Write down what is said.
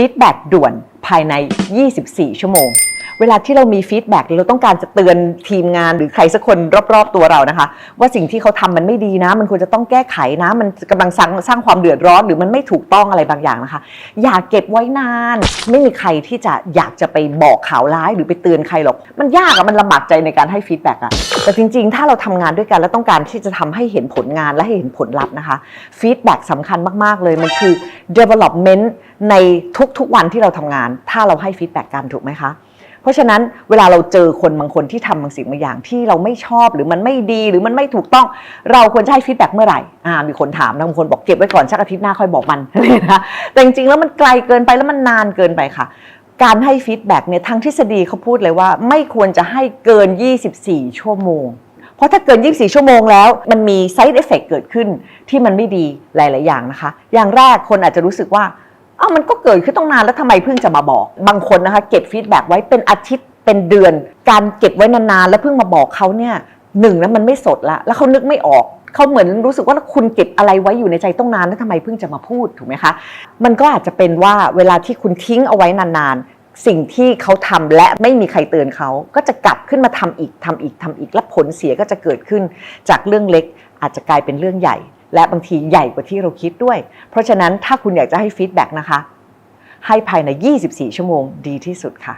ฟีดแบ็กด่วนภายใน 24 ชั่วโมง เวลาที่เรามีฟีดแบ็กเราต้องการจะเตือนทีมงานหรือใครสักคนรอบๆตัวเรานะคะ ว่าสิ่งที่เขาทำมันไม่ดีนะ มันควรจะต้องแก้ไขนะ มันกำลังสร้างสร้างความเดือดร้อนหรือมันไม่ถูกต้องอะไรบางอย่างนะคะ อย่าเก็บไว้นาน ไม่มีใครที่จะอยากจะไปบอกข่าวร้ายหรือไปเตือนใครหรอก มันยากอะมันลำบากใจในการให้ฟีดแบ็กอะแต่จริงๆ ถ้าเราทำงานด้วยกันแล้วต้องการที่จะทำให้เห็นผลงานและให้เห็นผลลัพธ์นะคะฟีดแบ็กสำคัญมากๆเลยมันคือ development ในทุกๆวันที่เราทำงาน ถ้าเราให้ฟีดแบ็กกันถูกไหมคะ เพราะฉะนั้นเวลาเราเจอคนบางคนที่ทำบางสิ่งบางอย่างที่เราไม่ชอบหรือมันไม่ดีหรือมันไม่ถูกต้อง เราควรจะให้ฟีดแบ็กเมื่อไหร่อ่ามีคนถามนะบางคนบอกเก็บไว้ก่อนสักอาทิตย์หน้าค่อยบอกมันเลยนะแต่จริงๆแล้วมันไกลเกินไปแล้วมันนานเกินไปค่ะ การให้ฟีดแบ็กเนี่ยทางทฤษฎีเขาพูดเลยว่า ไม่ควรจะให้เกิน 24 ชั่วโมงเพราะถ้าเกิน 24 ชั่วโมงแล้ว มันมี side effect เกิดขึ้นที่มันไม่ดีหลาย ๆ อย่างนะคะ อย่างแรกคนอาจจะรู้สึกว่า อ้าวมันก็เกิดขึ้นต้องนานแล้วทำไมเพิ่งจะมาบอก บางคนนะคะเก็บฟีดแบ็กไว้เป็นอาทิตย์เป็นเดือน การเก็บไว้นานๆแล้วเพิ่งมาบอกเขาเนี่ยหนึ่งแล้วมันไม่สดละแล้วเขานึกไม่ออกเขาเหมือนรู้สึกว่าคุณเก็บอะไรไว้อยู่ในใจต้องนานแล้วทำไมเพิ่งจะมาพูดถูกไหมคะ มันก็อาจจะเป็นว่าเวลาที่คุณทิ้งเอาไว้นานๆ สิ่งที่เขาทำและไม่มีใครเตือนเขาก็จะกลับขึ้นมาทำอีกทำอีกทำอีกและผลเสียก็จะเกิดขึ้น จากเรื่องเล็กอาจจะกลายเป็นเรื่องใหญ่ และบางทีใหญ่กว่าที่เราคิดด้วย เพราะฉะนั้นถ้าคุณอยากจะให้ฟีดแบ็กนะคะ ให้ภายใน 24 ชั่วโมงดีที่สุดค่ะ